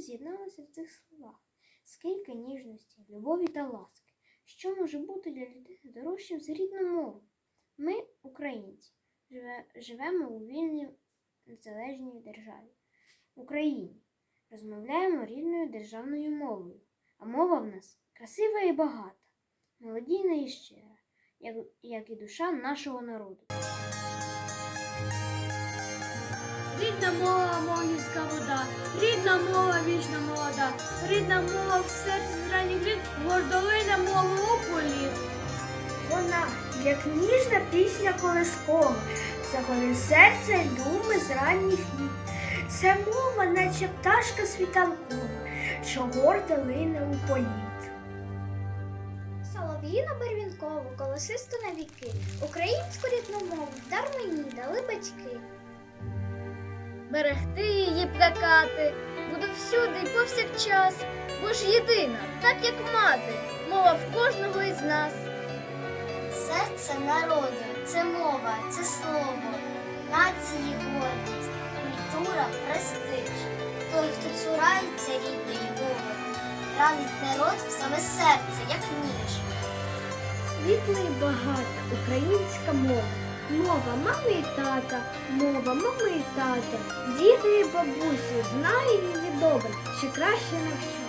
з'єдналися в цих словах. Скільки ніжності, любові та ласки. Що може бути для людини дорожчим за рідну мову? Ми, українці, живе, живемо у вільній незалежній державі, Україні. Розмовляємо рідною державною мовою, а мова в нас красива і багата, мелодійна і щира, як, як і душа нашого народу. Рідна мова, мовницька вода, рідна мова, вічна молода, рідна мова в серці з ранніх літ, гордовина мову у політ. Вона, як ніжна пісня колискова, заголив серце й думи з ранніх літ. Це мова, наче пташка світанкова, що гордо лине у політ. Солов'їна барвінкову, колосисту на віки, українську рідну мову дар мені дали батьки. Берегти її плакати, буду всюди і повсякчас, бо ж єдина, так як мати, мова в кожного із нас. Серце народу це мова, це слово, нації гордість, культура, престиж. Той, хто цурається рідної мови, ранить народ в саме серце, як ніж. Світла і багата українська мова. Мова мами і тата, мова мами і тата. Діти і бабусі, знаю її добре, ще краще навчу.